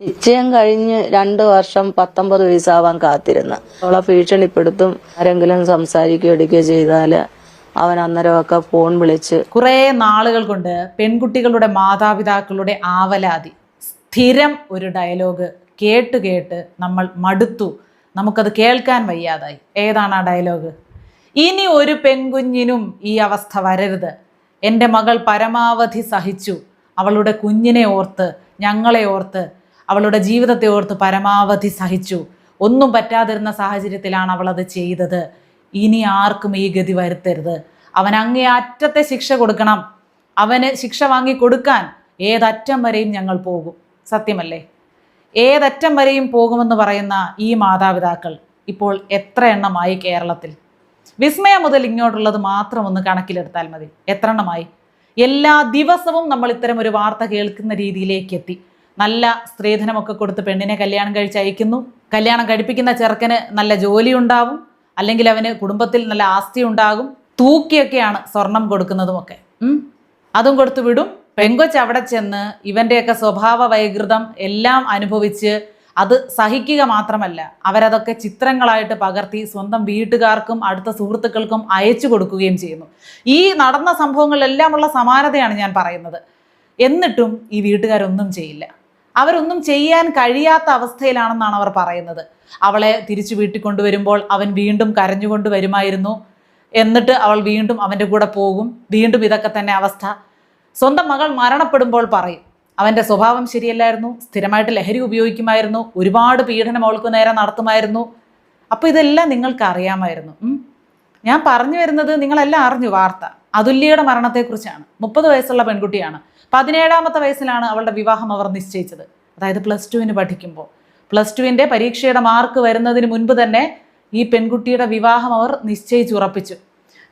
നിശ്ചയം കഴിഞ്ഞ് രണ്ടു വർഷം പത്തൊമ്പത് വയസ്സാവാൻ കാത്തിരുന്ന്. അവളെ ഭീഷണിപ്പെടുത്തും ആരെങ്കിലും സംസാരിക്കുകയോ എടുക്കുകയോ ചെയ്താൽ അവൻ അന്നേരമൊക്കെ ഫോൺ വിളിച്ച് കുറേ നാളുകൾ കൊണ്ട് പെൺകുട്ടികളുടെ മാതാപിതാക്കളുടെ ആവലാതി സ്ഥിരം ഒരു ഡയലോഗ് കേട്ട് കേട്ട് നമ്മൾ മടുത്തു. നമുക്കത് കേൾക്കാൻ വയ്യാതായി. ഏതാണ് ആ ഡയലോഗ്? ഇനി ഒരു പെൺകുഞ്ഞിനും ഈ അവസ്ഥ വരരുത്. എന്റെ മകൾ പരമാവധി സഹിച്ചു. അവളുടെ കുഞ്ഞിനെ ഓർത്ത് ഞങ്ങളെ ഓർത്ത് അവളുടെ ജീവിതത്തെ ഓർത്ത് പരമാവധി സഹിച്ചു. ഒന്നും പറ്റാതിരുന്ന സാഹചര്യത്തിലാണ് അവൾ അത് ചെയ്തത്. ഇനി ആർക്കും ഈ ഗതി വരുത്തരുത്. അവൻ അങ്ങേ അറ്റത്തെ ശിക്ഷ കൊടുക്കണം. അവന് ശിക്ഷ വാങ്ങി കൊടുക്കാൻ ഏതറ്റം വരെയും ഞങ്ങൾ പോകും. സത്യമല്ലേ? ഏതറ്റം വരെയും പോകുമെന്ന് പറയുന്ന ഈ മാതാപിതാക്കൾ ഇപ്പോൾ എത്ര എണ്ണമായി കേരളത്തിൽ? വിസ്മയം മുതൽ ഇങ്ങോട്ടുള്ളത് മാത്രം ഒന്ന് കണക്കിലെടുത്താൽ മതി. എത്ര എണ്ണമായി? എല്ലാ ദിവസവും നമ്മൾ ഇത്തരം ഒരു വാർത്ത കേൾക്കുന്ന രീതിയിലേക്ക് എത്തി. നല്ല സ്ത്രീധനമൊക്കെ കൊടുത്ത് പെണ്ണിനെ കല്യാണം കഴിച്ച് അയക്കുന്നു. കല്യാണം കഴിപ്പിക്കുന്ന ചെറുക്കന് നല്ല ജോലി ഉണ്ടാവും അല്ലെങ്കിൽ അവന് കുടുംബത്തിൽ നല്ല ആസ്തി ഉണ്ടാകും. തൂക്കിയൊക്കെയാണ് സ്വർണം കൊടുക്കുന്നതുമൊക്കെ. അതും കൊടുത്തു വിടും. പെങ്കൊച്ച് അവിടെ ചെന്ന് ഇവന്റെയൊക്കെ സ്വഭാവ വൈകൃതം എല്ലാം അനുഭവിച്ച് അത് സഹിക്കുക മാത്രമല്ല അവരതൊക്കെ ചിത്രങ്ങളായിട്ട് പകർത്തി സ്വന്തം വീട്ടുകാർക്കും അടുത്ത സുഹൃത്തുക്കൾക്കും അയച്ചു കൊടുക്കുകയും ചെയ്യുന്നു. ഈ നടന്ന സംഭവങ്ങളിലെല്ലാമുള്ള സമാനതയാണ് ഞാൻ പറയുന്നത്. എന്നിട്ടും ഈ വീട്ടുകാരൊന്നും ചെയ്യില്ല. അവരൊന്നും ചെയ്യാൻ കഴിയാത്ത അവസ്ഥയിലാണെന്നാണ് അവർ പറയുന്നത്. അവളെ തിരിച്ചു വീട്ടിൽ കൊണ്ടുവരുമ്പോൾ അവൻ വീണ്ടും കരഞ്ഞുകൊണ്ട് വരുമായിരുന്നു. എന്നിട്ട് അവൾ വീണ്ടും അവന്റെ കൂടെ പോകും. വീണ്ടും ഇതൊക്കെ തന്നെ അവസ്ഥ. സ്വന്തം മകൾ മരണപ്പെടുമ്പോൾ പറയും അവന്റെ സ്വഭാവം ശരിയല്ലായിരുന്നു. സ്ഥിരമായിട്ട് ലഹരി ഉപയോഗിക്കുമായിരുന്നു. ഒരുപാട് പീഡനം അവൾക്ക് നേരെ നടത്തുമായിരുന്നു. അപ്പോൾ ഇതെല്ലാം നിങ്ങൾക്ക് അറിയാമായിരുന്നു. ഞാൻ പറഞ്ഞു വരുന്നത് നിങ്ങളെല്ലാം അറിഞ്ഞു വാർത്ത. അതുല്യയുടെ മരണത്തെക്കുറിച്ചാണ്. മുപ്പത് വയസ്സുള്ള പെൺകുട്ടിയാണ്. പതിനേഴാമത്തെ വയസ്സിലാണ് അവളുടെ വിവാഹം അവർ നിശ്ചയിച്ചത്. അതായത് പ്ലസ് ടുവിന് പഠിക്കുമ്പോൾ പ്ലസ് ടുവിന്റെ പരീക്ഷയുടെ മാർക്ക് വരുന്നതിന് മുൻപ് തന്നെ ഈ പെൺകുട്ടിയുടെ വിവാഹം അവർ നിശ്ചയിച്ചുറപ്പിച്ചു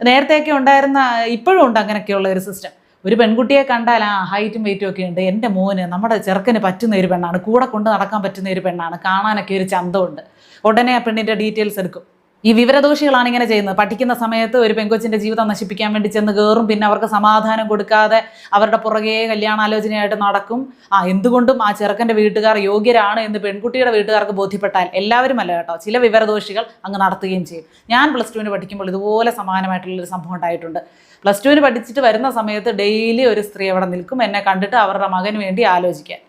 നേരത്തെയൊക്കെ ഉണ്ടായിരുന്ന ഇപ്പോഴും ഉണ്ട് അങ്ങനെയൊക്കെയുള്ള ഒരു സിസ്റ്റം ഒരു പെൺകുട്ടിയെ കണ്ടാൽ ആ ഹൈറ്റും വെയിറ്റും ഒക്കെ ഉണ്ട്. എന്റെ മോന് നമ്മുടെ ചെറുക്കന് പറ്റുന്ന ഒരു പെണ്ണാണ്. കൂടെ കൊണ്ട് നടക്കാൻ പറ്റുന്ന ഒരു പെണ്ണാണ്. കാണാനൊക്കെ ഒരു ചന്തമുണ്ട്. ഉടനെ ആ പെണ്ണിന്റെ ഡീറ്റെയിൽസ് എടുക്കും. ഈ വിവരദോഷികളാണ് ഇങ്ങനെ ചെയ്യുന്നത്. പഠിക്കുന്ന സമയത്ത് ഒരു പെങ്കൊച്ചിന്റെ ജീവിതം നശിപ്പിക്കാൻ വേണ്ടി ചെന്ന് കയറും പിന്നെ അവർക്ക് സമാധാനം കൊടുക്കാതെ അവരുടെ പുറകെ കല്യാണാലോചനയായിട്ട് നടക്കും. ആ എന്തുകൊണ്ടും ആ ചെറുക്കന്റെ വീട്ടുകാർ യോഗ്യരാണ് എന്ന് പെൺകുട്ടിയുടെ വീട്ടുകാർക്ക് ബോധ്യപ്പെട്ടാൽ എല്ലാവരും അല്ല കേട്ടോ. ചില വിവരദോഷികൾ അങ്ങ് നടത്തുകയും ചെയ്യും. ഞാൻ പ്ലസ് ടുവിന് പഠിക്കുമ്പോൾ ഇതുപോലെ സമാനമായിട്ടുള്ളൊരു സംഭവം ഉണ്ടായിട്ടുണ്ട്. പ്ലസ് ടുവിന് പഠിച്ചിട്ട് വരുന്ന സമയത്ത് ഡെയിലി ഒരു സ്ത്രീ അവിടെ നിൽക്കും. എന്നെ കണ്ടിട്ട് അവരുടെ മകന് വേണ്ടി ആലോചിക്കാൻ.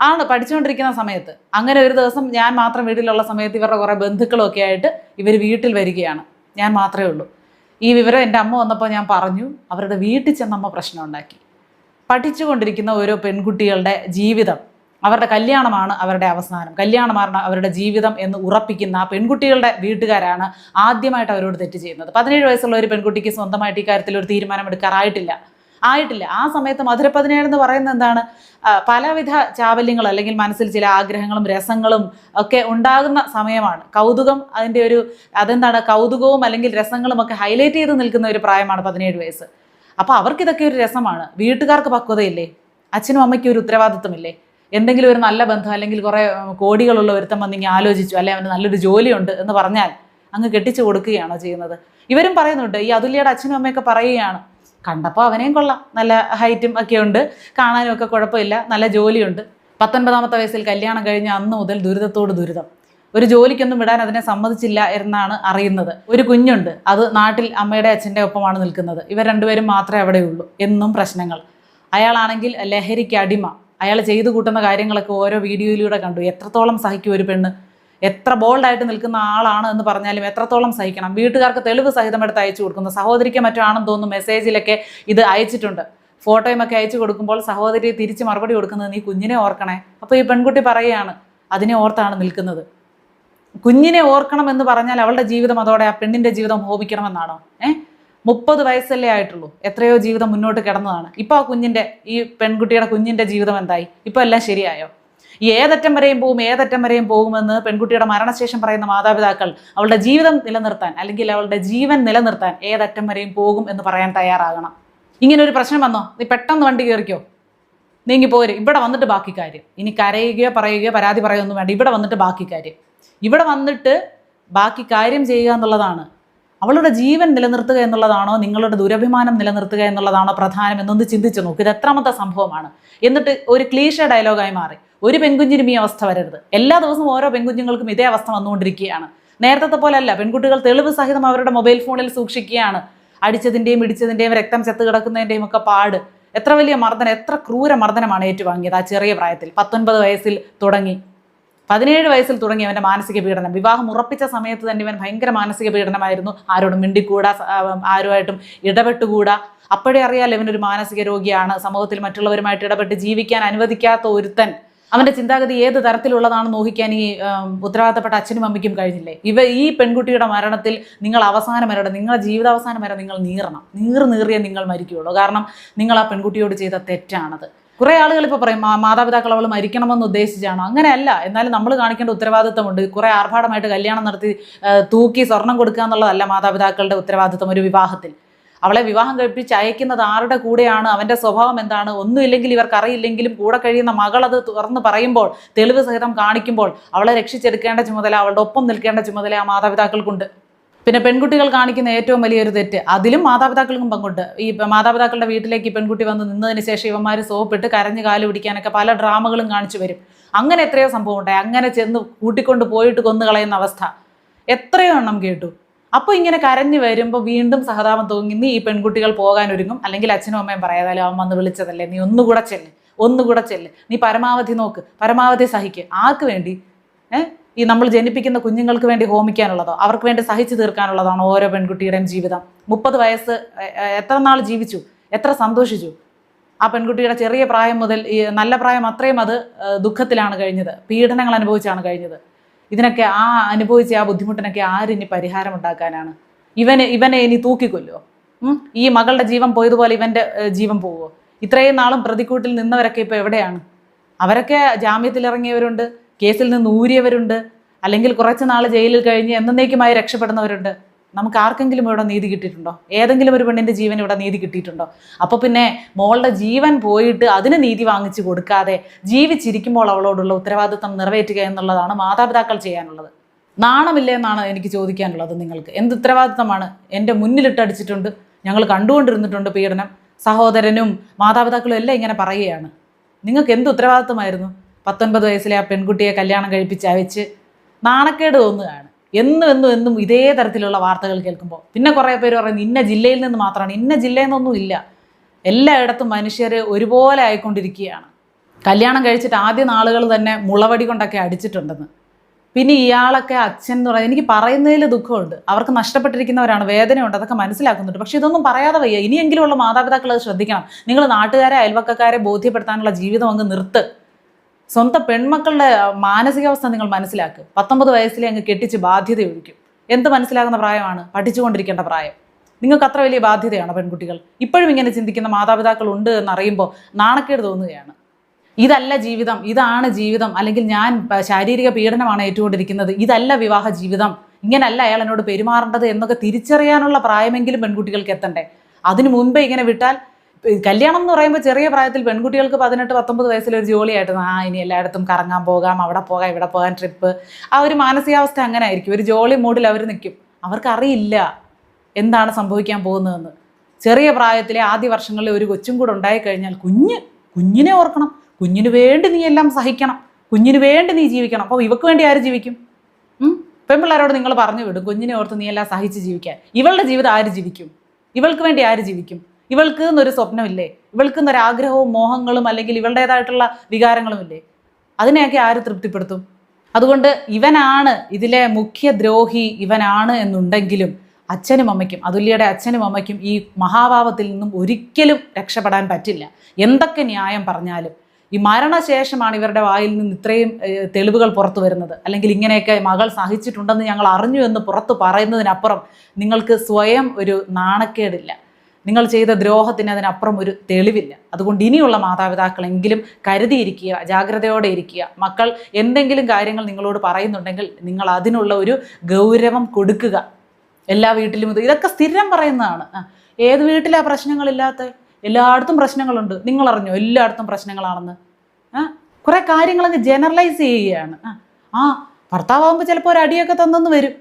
ആണ് പഠിച്ചുകൊണ്ടിരിക്കുന്ന സമയത്ത്. അങ്ങനെ ഒരു ദിവസം ഞാൻ മാത്രം വീട്ടിലുള്ള സമയത്ത് ഇവരുടെ കുറേ ബന്ധുക്കളും ഒക്കെ ആയിട്ട് ഇവർ വീട്ടിൽ വരികയാണ്. ഞാൻ മാത്രമേ ഉള്ളൂ. ഈ വിവരം എന്റെ അമ്മ വന്നപ്പോൾ ഞാൻ പറഞ്ഞു അവരുടെ വീട്ടിൽ ചെന്നമ്മ പ്രശ്നം ഉണ്ടാക്കി. പഠിച്ചുകൊണ്ടിരിക്കുന്ന ഓരോ പെൺകുട്ടികളുടെ ജീവിതം അവരുടെ കല്യാണമാണ് അവരുടെ അവസാനം. കല്യാണമാണ് അവരുടെ ജീവിതം എന്ന് ഉറപ്പിക്കുന്ന പെൺകുട്ടികളുടെ വീട്ടുകാരാണ് ആദ്യമായിട്ട് അവരോട് തെറ്റ് ചെയ്യുന്നത്. പതിനേഴ് വയസ്സുള്ള ഒരു പെൺകുട്ടിക്ക് സ്വന്തമായിട്ട് ഈ കാര്യത്തിൽ ഒരു തീരുമാനം എടുക്കാറായിട്ടില്ല ആയിട്ടില്ല. ആ സമയത്ത് മധുരപ്പതിനേഴ് എന്ന് പറയുന്നത് എന്താണ്? പലവിധ ചാബല്യങ്ങൾ അല്ലെങ്കിൽ മനസ്സിൽ ചില ആഗ്രഹങ്ങളും രസങ്ങളും ഒക്കെ ഉണ്ടാകുന്ന സമയമാണ്. കൗതുകം അതിന്റെ ഒരു അതെന്താണ്? കൗതുകവും അല്ലെങ്കിൽ രസങ്ങളും ഒക്കെ ഹൈലൈറ്റ് ചെയ്ത് നിൽക്കുന്ന ഒരു പ്രായമാണ് പതിനേഴ് വയസ്സ്. അപ്പോൾ അവർക്കിതൊക്കെ ഒരു രസമാണ്. വീട്ടുകാർക്ക് പക്വതയില്ലേ? അച്ഛനും അമ്മയ്ക്കും ഒരു ഉത്തരവാദിത്വമില്ലേ? എന്തെങ്കിലും ഒരു നല്ല ബന്ധം അല്ലെങ്കിൽ കുറേ കോടികളുള്ള ഒരുത്തം വന്നിങ്ങനെ ആലോചിച്ചു അല്ലെ അവന് നല്ലൊരു ജോലിയുണ്ട് എന്ന് പറഞ്ഞാൽ അങ്ങ് കെട്ടിച്ചു കൊടുക്കുകയാണോ ചെയ്യുന്നത്? ഇവരും പറയുന്നുണ്ട് ഈ അതുല്യയുടെ അച്ഛനും അമ്മയൊക്കെ പറയുകയാണ് കണ്ടപ്പോൾ അവനെയും കൊള്ളാം. നല്ല ഹൈറ്റും ഒക്കെ ഉണ്ട്. കാണാനും ഒക്കെ കുഴപ്പമില്ല. നല്ല ജോലിയുണ്ട്. പത്തൊൻപതാമത്തെ വയസ്സിൽ കല്യാണം കഴിഞ്ഞ അന്ന് മുതൽ ദുരിതത്തോട് ദുരിതം. ഒരു ജോലിക്കൊന്നും വിടാൻ അതിനെ സമ്മതിച്ചില്ല എന്നാണ് അറിയുന്നത്. ഒരു കുഞ്ഞുണ്ട്. അത് നാട്ടിൽ അമ്മയുടെ അച്ഛന്റെ ഒപ്പമാണ് നിൽക്കുന്നത്. ഇവർ രണ്ടുപേരും മാത്രമേ അവിടെയുള്ളൂ. എന്നും പ്രശ്നങ്ങൾ. അയാളാണെങ്കിൽ ലഹരിക്ക് അടിമ. അയാൾ ചെയ്തു കൂട്ടുന്ന കാര്യങ്ങളൊക്കെ ഓരോ വീഡിയോയിലൂടെ കണ്ടു. എത്രത്തോളം സഹിക്കും ഒരു പെണ്ണ്? എത്ര ബോൾഡായിട്ട് നിൽക്കുന്ന ആളാണ് എന്ന് പറഞ്ഞാലും എത്രത്തോളം സഹിക്കണം. വീട്ടുകാർക്ക് തെളിവ് സഹിതം എടുത്ത് അയച്ചു കൊടുക്കുന്നു. സഹോദരിക്ക് മറ്റാണെന്ന് തോന്നുന്നു മെസ്സേജിലൊക്കെ ഇത് അയച്ചിട്ടുണ്ട്. ഫോട്ടോയും ഒക്കെ അയച്ചു കൊടുക്കുമ്പോൾ സഹോദരി തിരിച്ച് മറുപടി കൊടുക്കുന്നത് നീ കുഞ്ഞിനെ ഓർക്കണേ. അപ്പോൾ ഈ പെൺകുട്ടി പറയുകയാണ് അതിനെ ഓർത്താണ് നിൽക്കുന്നത്. കുഞ്ഞിനെ ഓർക്കണം എന്ന് പറഞ്ഞാൽ അവളുടെ ജീവിതം അതോടെ ആ പെണ്ണിന്റെ ജീവിതം ഹോമിക്കണമെന്നാണോ ഏഹ് മുപ്പത് വയസ്സല്ലേ ആയിട്ടുള്ളൂ. എത്രയോ ജീവിതം മുന്നോട്ട് കിടന്നതാണ്. ഇപ്പോൾ ആ കുഞ്ഞിന്റെ ഈ പെൺകുട്ടിയുടെ കുഞ്ഞിന്റെ ജീവിതം എന്തായി? ഇപ്പോൾ എല്ലാം ശരിയായോ? ഏതറ്റം വരെയും പോകും ഏതറ്റം വരെയും പോകുമെന്ന് പെൺകുട്ടിയുടെ മരണശേഷം പറയുന്ന മാതാപിതാക്കൾ അവളുടെ ജീവിതം നിലനിർത്താൻ അല്ലെങ്കിൽ അവളുടെ ജീവൻ നിലനിർത്താൻ ഏതറ്റം വരെയും പോകും എന്ന് പറയാൻ തയ്യാറാകണം. ഇങ്ങനെ ഒരു പ്രശ്നം വന്നോ? നീ പെട്ടെന്ന് വണ്ടി കയറിക്കോ? നീങ്ങി പോര്. ഇവിടെ വന്നിട്ട് ബാക്കി കാര്യം. ഇനി കരയുകയോ പറയുകയോ പരാതി പറയുകയൊന്നും വേണ്ട. ഇവിടെ വന്നിട്ട് ബാക്കി കാര്യം. ഇവിടെ വന്നിട്ട് ബാക്കി കാര്യം ചെയ്യുക എന്നുള്ളതാണ്. അവളുടെ ജീവൻ നിലനിർത്തുക എന്നുള്ളതാണോ? നിങ്ങളുടെ ദുരഭിമാനം നിലനിർത്തുക എന്നുള്ളതാണോ പ്രധാനം എന്നൊന്ന് ചിന്തിച്ചു നോക്ക്. ഇത് എത്രാമത്തെ സംഭവമാണ്. എന്നിട്ട് ഒരു ക്ലീശ ഡയലോഗായി മാറി. ഒരു പെൺകുഞ്ഞിനും ഈ അവസ്ഥ വരരുത്. എല്ലാ ദിവസവും ഓരോ പെൺകുഞ്ഞുങ്ങൾക്കും ഇതേ അവസ്ഥ വന്നുകൊണ്ടിരിക്കുകയാണ്. നേരത്തെ പോലല്ല പെൺകുട്ടികൾ തെളിവ് സഹിതം അവരുടെ മൊബൈൽ ഫോണിൽ സൂക്ഷിക്കുകയാണ്. അടിച്ചതിന്റെയും ഇടിച്ചതിന്റെയും രക്തം ചെത്ത് കിടക്കുന്നതിന്റെയും ഒക്കെ പാട്. എത്ര വലിയ മർദ്ദനം എത്ര ക്രൂര മർദ്ദനമാണ് ഏറ്റുവാങ്ങിയത് ആ ചെറിയ പ്രായത്തിൽ. പത്തൊൻപത് വയസ്സിൽ തുടങ്ങി. പതിനേഴ് വയസ്സിൽ തുടങ്ങി അവന്റെ മാനസിക പീഡനം. വിവാഹം ഉറപ്പിച്ച സമയത്ത് തന്നെ ഇവൻ ഭയങ്കര മാനസിക പീഡനമായിരുന്നു. ആരോടും മിണ്ടിക്കൂടാ ആരുമായിട്ടും ഇടപെട്ടുകൂടാ. അപ്പോഴേ അറിയാലോ ഇവനൊരു മാനസിക രോഗിയാണ്. സമൂഹത്തിൽ മറ്റുള്ളവരുമായിട്ട് ഇടപെട്ട് ജീവിക്കാൻ അനുവദിക്കാത്ത ഒരുത്തൻ. അവന്റെ ചിന്താഗതി ഏത് തരത്തിലുള്ളതാണെന്ന് ഊഹിക്കാൻ ഈ ഉത്തരവാദിത്തപ്പെട്ട അച്ഛനും അമ്മയ്ക്കും കഴിഞ്ഞില്ലേ? ഇവ ഈ പെൺകുട്ടിയുടെ മരണത്തിൽ നിങ്ങൾ അവസാനം വരെ നിങ്ങളുടെ ജീവിതാവസാനം വരെ നിങ്ങൾ നീറണം. നീർ നീറിയേ നിങ്ങൾ മരിക്കുകയുള്ളൂ. കാരണം നിങ്ങൾ ആ പെൺകുട്ടിയോട് ചെയ്ത തെറ്റാണത്. കുറേ ആളുകൾ ഇപ്പോൾ പറയും "മാ- മാതാപിതാക്കൾ അവൾ മരിക്കണമെന്ന് ഉദ്ദേശിച്ചാണോ? അങ്ങനെയല്ല. എന്നാലും നമ്മൾ കാണിക്കേണ്ട ഉത്തരവാദിത്തമുണ്ട് കുറേ ആർഭാടമായിട്ട് കല്യാണം നടത്തി തൂക്കി സ്വർണം കൊടുക്കുക എന്നുള്ളതല്ല മാതാപിതാക്കളുടെ ഉത്തരവാദിത്തം ഒരു വിവാഹത്തിൽ. അവളെ വിവാഹം കഴിപ്പിച്ച് അയക്കുന്നത് ആരുടെ കൂടെയാണ് അവന്റെ സ്വഭാവം എന്താണ്? ഒന്നുമില്ലെങ്കിൽ ഇവർക്ക് അറിയില്ലെങ്കിലും കൂടെ കഴിയുന്ന മകൾ അത് തുറന്ന് പറയുമ്പോൾ തെളിവ് സഹിതം കാണിക്കുമ്പോൾ അവളെ രക്ഷിച്ചെടുക്കേണ്ട ചുമതല അവളുടെ ഒപ്പം നിൽക്കേണ്ട ചുമതല ആ മാതാപിതാക്കൾക്കുണ്ട്. പിന്നെ പെൺകുട്ടികൾ കാണിക്കുന്ന ഏറ്റവും വലിയൊരു തെറ്റ്. അതിലും മാതാപിതാക്കൾക്കും പങ്കുണ്ട്. ഈ മാതാപിതാക്കളുടെ വീട്ടിലേക്ക് പെൺകുട്ടി വന്ന് നിന്നതിന് ശേഷം ഇവന്മാർ സോപ്പിട്ട് കരഞ്ഞ് കാൽ പിടിക്കാനൊക്കെ പല ഡ്രാമകളും കാണിച്ചു വരും. അങ്ങനെ എത്രയോ സംഭവം ഉണ്ടായി. അങ്ങനെ ചെന്ന് കൂട്ടിക്കൊണ്ട് പോയിട്ട് കൊന്നു കളയുന്ന അവസ്ഥ. എത്രയോ എണ്ണം കേട്ടു. അപ്പോൾ ഇങ്ങനെ കരഞ്ഞു വരുമ്പോൾ വീണ്ടും സഹതാപം തോന്നി ഈ പെൺകുട്ടികൾ പോകാൻ ഒരുങ്ങും. അല്ലെങ്കിൽ അച്ഛനും അമ്മയും പറയാതാലും അവൻ വന്ന് വിളിച്ചതല്ലേ? നീ ഒന്നുകൂടെ ചെല്ല്. ഒന്നുകൂടെ ചെല്ല്. നീ പരമാവധി നോക്ക്. പരമാവധി സഹിക്ക്. ആർക്ക് വേണ്ടി? ഏഹ് ഈ നമ്മൾ ജനിപ്പിക്കുന്ന കുഞ്ഞുങ്ങൾക്ക് വേണ്ടി ഹോമിക്കാനുള്ളതോ അവർക്ക് വേണ്ടി സഹിച്ചു തീർക്കാനുള്ളതാണോ ഓരോ പെൺകുട്ടിയുടെയും ജീവിതം. മുപ്പത് വയസ്സ് എത്ര നാൾ ജീവിച്ചു? എത്ര സന്തോഷിച്ചു? ആ പെൺകുട്ടിയുടെ ചെറിയ പ്രായം മുതൽ ഈ നല്ല പ്രായം അത്രയും അത് ദുഃഖത്തിലാണ് കഴിഞ്ഞത്. പീഡനങ്ങൾ അനുഭവിച്ചാണ് കഴിഞ്ഞത്. ഇതിനൊക്കെ ആ അനുഭവിച്ച ആ ബുദ്ധിമുട്ടിനൊക്കെ ആരിനി പരിഹാരം ഉണ്ടാക്കാനാണ് ഇവന് ഇവനെ ഇനി തൂക്കിക്കൊല്ലോ ഈ മകളുടെ ജീവൻ പോയതുപോലെ ഇവന്റെ ജീവൻ പോവുമോ ഇത്രയും നാളും പ്രതിക്കൂട്ടിൽ നിന്നവരൊക്കെ ഇപ്പോൾ എവിടെയാണ്? അവരൊക്കെ ജാമ്യത്തിൽ ഇറങ്ങിയവരുണ്ട് കേസിൽ നിന്ന് ഊരിയവരുണ്ട് അല്ലെങ്കിൽ കുറച്ച് നാൾ ജയിലിൽ കഴിഞ്ഞ് എന്നേക്കുമായി രക്ഷപ്പെടുന്നവരുണ്ട്. നമുക്ക് ആർക്കെങ്കിലും ഇവിടെ നീതി കിട്ടിയിട്ടുണ്ടോ? ഏതെങ്കിലും ഒരു പെണ്ണിന്റെ ജീവൻ ഇവിടെ നീതി കിട്ടിയിട്ടുണ്ടോ? അപ്പോൾ പിന്നെ മോളുടെ ജീവൻ പോയിട്ട് അതിന് നീതി വാങ്ങിച്ച് കൊടുക്കാതെ ജീവിച്ചിരിക്കുമ്പോൾ അവളോടുള്ള ഉത്തരവാദിത്തം നിറവേറ്റുക എന്നുള്ളതാണ് മാതാപിതാക്കൾ ചെയ്യാനുള്ളത്. നാണമില്ലേ എന്നാണ് എനിക്ക് ചോദിക്കാനുള്ളത് നിങ്ങൾക്ക്. എന്ത് ഉത്തരവാദിത്തമാണ് എന്റെ മുന്നിലിട്ടടിച്ചിട്ടുണ്ട് ഞങ്ങൾ കണ്ടുകൊണ്ടിരുന്നിട്ടുണ്ട് പീഡനം. സഹോദരനും മാതാപിതാക്കളും എല്ലാം ഇങ്ങനെ പറയുകയാണ്. നിങ്ങൾക്ക് എന്ത് ഉത്തരവാദിത്തമായിരുന്നു പത്തൊൻപത് വയസ്സിലെ ആ പെൺകുട്ടിയെ കല്യാണം കഴിപ്പിച്ച് അയച്ച് നാണക്കേട് തോന്നുകയാണ്. എന്നും എന്നും എന്നും ഇതേ തരത്തിലുള്ള വാർത്തകൾ കേൾക്കുമ്പോൾ. പിന്നെ കുറേ പേര് പറയുന്നത് ഇന്ന ജില്ലയിൽ നിന്ന് മാത്രമാണ്. ഇന്ന ജില്ലയിൽ നിന്നൊന്നും ഇല്ല. എല്ലായിടത്തും മനുഷ്യർ ഒരുപോലെ ആയിക്കൊണ്ടിരിക്കുകയാണ്. കല്യാണം കഴിച്ചിട്ട് ആദ്യ നാളുകൾ തന്നെ മുളവടി കൊണ്ടൊക്കെ അടിച്ചിട്ടുണ്ടെന്ന്. പിന്നെ ഇയാളൊക്കെ അച്ഛൻ എന്ന് പറയുന്നത് എനിക്ക് പറയുന്നതിൽ ദുഃഖമുണ്ട്. അവർക്ക് നഷ്ടപ്പെട്ടിരിക്കുന്നവരാണ്. വേദനയുണ്ട്. അതൊക്കെ മനസ്സിലാക്കുന്നുണ്ട്. പക്ഷേ ഇതൊന്നും പറയാതെ വയ്യ. ഇനിയെങ്കിലുമുള്ള മാതാപിതാക്കൾ അത് ശ്രദ്ധിക്കണം. നിങ്ങൾ നാട്ടുകാരെ അയൽവക്കക്കാരെ ബോധ്യപ്പെടുത്താനുള്ള ജീവിതം അങ്ങ് നിർത്ത്. സ്വന്തം പെൺമക്കളുടെ മാനസികാവസ്ഥ നിങ്ങൾ മനസ്സിലാക്കുക പത്തൊമ്പത് വയസ്സിലെ അങ്ങ് കെട്ടിച്ച് ബാധ്യത ഒഴിക്കും എന്ത് മനസ്സിലാകുന്ന പ്രായമാണ്? പഠിച്ചുകൊണ്ടിരിക്കേണ്ട പ്രായം. നിങ്ങൾക്ക് അത്ര വലിയ ബാധ്യതയാണ് പെൺകുട്ടികൾ? ഇപ്പോഴും ഇങ്ങനെ ചിന്തിക്കുന്ന മാതാപിതാക്കൾ ഉണ്ട് എന്നറിയുമ്പോൾ നാണക്കേട് തോന്നുകയാണ്. ഇതല്ല ജീവിതം ഇതാണ് ജീവിതം അല്ലെങ്കിൽ ഞാൻ ശാരീരിക പീഡനമാണ് ഏറ്റുകൊണ്ടിരിക്കുന്നത് ഇതല്ല വിവാഹ ജീവിതം. ഇങ്ങനല്ല അയാൾ എന്നോട് പെരുമാറേണ്ടത് എന്നൊക്കെ തിരിച്ചറിയാനുള്ള പ്രായമെങ്കിലും പെൺകുട്ടികൾക്ക് എത്തണ്ടേ? അതിനു മുൻപേ ഇങ്ങനെ വിട്ടാൽ കല്യാണം എന്ന് പറയുമ്പോൾ ചെറിയ പ്രായത്തിൽ പെൺകുട്ടികൾക്ക് പതിനെട്ട് പത്തൊമ്പത് വയസ്സിലൊരു ജോലിയായിട്ട് ആ ഇനി എല്ലായിടത്തും കറങ്ങാൻ പോകാം അവിടെ പോകാം ഇവിടെ പോകാൻ ട്രിപ്പ് ആ ഒരു മാനസികാവസ്ഥ അങ്ങനെ ആയിരിക്കും. ഒരു ജോളി മൂഡിൽ അവർ നിൽക്കും അവർക്കറിയില്ല എന്താണ് സംഭവിക്കാൻ പോകുന്നതെന്ന്. ചെറിയ പ്രായത്തിലെ ആദ്യ വർഷങ്ങളിൽ ഒരു കൊച്ചും കൂടെ ഉണ്ടായിക്കഴിഞ്ഞാൽ കുഞ്ഞ് കുഞ്ഞിനെ ഓർക്കണം. കുഞ്ഞിന് വേണ്ടി നീ എല്ലാം സഹിക്കണം. കുഞ്ഞിന് വേണ്ടി നീ ജീവിക്കണം. അപ്പോൾ ഇവക്ക് വേണ്ടി ആര് ജീവിക്കും? പെൺപിള്ളേരോട് നിങ്ങൾ പറഞ്ഞു വിടും. കുഞ്ഞിനെ ഓർത്ത് നീ എല്ലാം സഹിച്ച് ജീവിക്കാൻ. ഇവളുടെ ജീവിതം ആര് ജീവിക്കും? ഇവൾക്ക് വേണ്ടി ആര് ജീവിക്കും? ഇവൾക്ക് എന്നൊരു സ്വപ്നമില്ലേ? ഇവൾക്ക് എന്നൊരു ആഗ്രഹവും മോഹങ്ങളും അല്ലെങ്കിൽ ഇവളുടേതായിട്ടുള്ള വികാരങ്ങളും ഇല്ലേ അതിനെയൊക്കെ ആര് തൃപ്തിപ്പെടുത്തും? അതുകൊണ്ട് ഇവനാണ് ഇതിലെ മുഖ്യ ദ്രോഹി ഇവനാണ് എന്നുണ്ടെങ്കിലും അച്ഛനും അമ്മയ്ക്കും അതുല്യയുടെ അച്ഛനും അമ്മയ്ക്കും ഈ മഹാഭാവത്തിൽ നിന്നും ഒരിക്കലും രക്ഷപ്പെടാൻ പറ്റില്ല. എന്തൊക്കെ ന്യായം പറഞ്ഞാലും. ഈ മരണശേഷമാണ് ഇവരുടെ വായിൽ നിന്ന് ഇത്രയും തെളിവുകൾ പുറത്തു വരുന്നത്. അല്ലെങ്കിൽ ഇങ്ങനെയൊക്കെ മകൾ സഹിച്ചിട്ടുണ്ടെന്ന് ഞങ്ങൾ അറിഞ്ഞു എന്ന് പുറത്ത് പറയുന്നതിനപ്പുറം നിങ്ങൾക്ക് സ്വയം ഒരു നാണക്കേടില്ല. നിങ്ങൾ ചെയ്ത ദ്രോഹത്തിന് അതിനപ്പുറം ഒരു തെളിവില്ല. അതുകൊണ്ട് ഇനിയുള്ള മാതാപിതാക്കളെങ്കിലും കരുതിയിരിക്കുക ജാഗ്രതയോടെ ഇരിക്കുക. മക്കൾ എന്തെങ്കിലും കാര്യങ്ങൾ നിങ്ങളോട് പറയുന്നുണ്ടെങ്കിൽ നിങ്ങൾ അതിനുള്ള ഒരു ഗൗരവം കൊടുക്കുക. എല്ലാ വീട്ടിലും ഇത് ഇതൊക്കെ സ്ഥിരം പറയുന്നതാണ്. ഏത് വീട്ടിലാ പ്രശ്നങ്ങളില്ലാത്ത എല്ലായിടത്തും പ്രശ്നങ്ങളുണ്ട്. നിങ്ങൾ അറിഞ്ഞോ എല്ലായിടത്തും പ്രശ്നങ്ങളാണെന്ന്. കുറെ കാര്യങ്ങളങ്ങ് ജനറലൈസ് ചെയ്യുകയാണ്. ആ ഭർത്താവാകുമ്പോൾ ചിലപ്പോൾ ഒരു അടിയൊക്കെ തന്നെന്ന് വരും.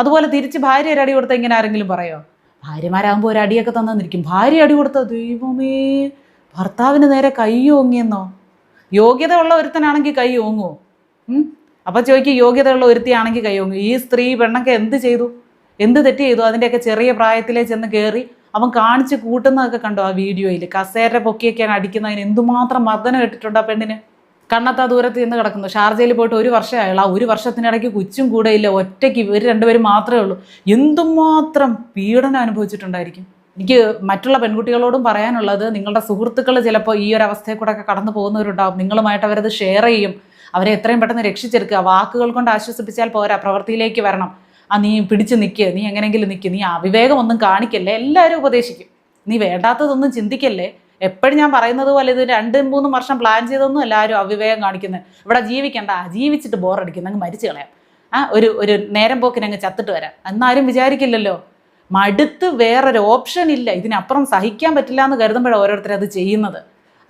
അതുപോലെ തിരിച്ച് ഭാര്യ ഒരു അടി കൊടുത്താൽ ഇങ്ങനെ ആരെങ്കിലും പറയോ? ഭാര്യമാരാകുമ്പോൾ ഒരു അടിയൊക്കെ തന്നിരിക്കും ഭാര്യ അടി കൊടുത്ത ദൈവമേ ഭർത്താവിന് നേരെ കൈ ഓങ്ങിയെന്നോ? യോഗ്യത ഉള്ള ഒരുത്തനാണെങ്കിൽ കൈ ഓങ്ങുമോ അപ്പോൾ അപ്പൊ ചോദിക്കും യോഗ്യതയുള്ള ഒരുത്തിയാണെങ്കിൽ കൈ ഓങ്ങും ഈ സ്ത്രീ പെണ്ണൊക്കെ എന്ത് ചെയ്തു? എന്ത് തെറ്റ് ചെയ്തു? അതിന്റെയൊക്കെ ചെറിയ പ്രായത്തിലേ ചെന്ന് കയറി അവൻ കാണിച്ച് കൂട്ടുന്നതൊക്കെ കണ്ടോ ആ വീഡിയോയിൽ കസേര പൊക്കിയൊക്കെയാണ് അടിക്കുന്നതിന് എന്തുമാത്രം മർദ്ദനം ഇട്ടിട്ടുണ്ട് ആ പെണ്ണിന്? കണ്ണത്താ ദൂരത്ത് നിന്ന് കിടക്കുന്നു. ഷാർജയിൽ പോയിട്ട് ഒരു വർഷമായുള്ള. ആ ഒരു വർഷത്തിനിടയ്ക്ക് കുച്ചും കൂടെ ഇല്ല. ഒറ്റയ്ക്ക് ഇവർ രണ്ടുപേരും മാത്രമേ ഉള്ളൂ. എന്തുമാത്രം പീഡനം അനുഭവിച്ചിട്ടുണ്ടായിരിക്കും? എനിക്ക് മറ്റുള്ള പെൺകുട്ടികളോടും പറയാനുള്ളത് നിങ്ങളുടെ സുഹൃത്തുക്കൾ ചിലപ്പോൾ ഈ ഒരു അവസ്ഥയിൽ കൂടെ ഒക്കെ കടന്നു പോകുന്നവരുണ്ടാവും. നിങ്ങളുമായിട്ട് അവരത് ഷെയർ ചെയ്യും. അവരെ എത്രയും പെട്ടെന്ന് രക്ഷിച്ചെടുക്കുക. വാക്കുകൾ കൊണ്ട് ആശ്വസിപ്പിച്ചാൽ പോരാ. പ്രവൃത്തിയിലേക്ക് വരണം. ആ നീ പിടിച്ച് നിൽക്കുക നീ എങ്ങനെയെങ്കിലും നിൽക്കുക നീ അവിവേകമൊന്നും കാണിക്കല്ലേ? എല്ലാവരും ഉപദേശിക്കും. നീ വേണ്ടാത്തതൊന്നും ചിന്തിക്കല്ലേ? എപ്പോഴും ഞാൻ പറയുന്നത് പോലെ ഇത് രണ്ടും മൂന്നും വർഷം പ്ലാൻ ചെയ്തൊന്നും എല്ലാവരും അവിവേകം കാണിക്കുന്നത് ഇവിടെ ജീവിക്കണ്ട. ജീവിച്ചിട്ട് ബോറടിക്കുന്ന അങ്ങ് മരിച്ചു കളയാം. ആ ഒരു ഒരു നേരം പോക്കിന് അങ്ങ് ചത്തിട്ട് വരാം. എന്നാരും വിചാരിക്കില്ലല്ലോ. മടുത്ത് വേറൊരു ഓപ്ഷൻ ഇല്ല. ഇതിനപ്പുറം സഹിക്കാൻ പറ്റില്ല എന്ന് കരുതുമ്പോഴാണ് ഓരോരുത്തരും അത് ചെയ്യുന്നത്.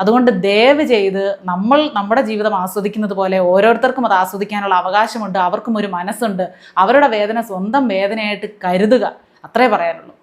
അതുകൊണ്ട് ദയവ് ചെയ്ത് നമ്മൾ നമ്മുടെ ജീവിതം ആസ്വദിക്കുന്നത് പോലെ ഓരോരുത്തർക്കും അത് ആസ്വദിക്കാനുള്ള അവകാശമുണ്ട്. അവർക്കും ഒരു മനസ്സുണ്ട്. അവരുടെ വേദന സ്വന്തം വേദനയായിട്ട് കരുതുക. അത്രേ പറയാനുള്ളൂ.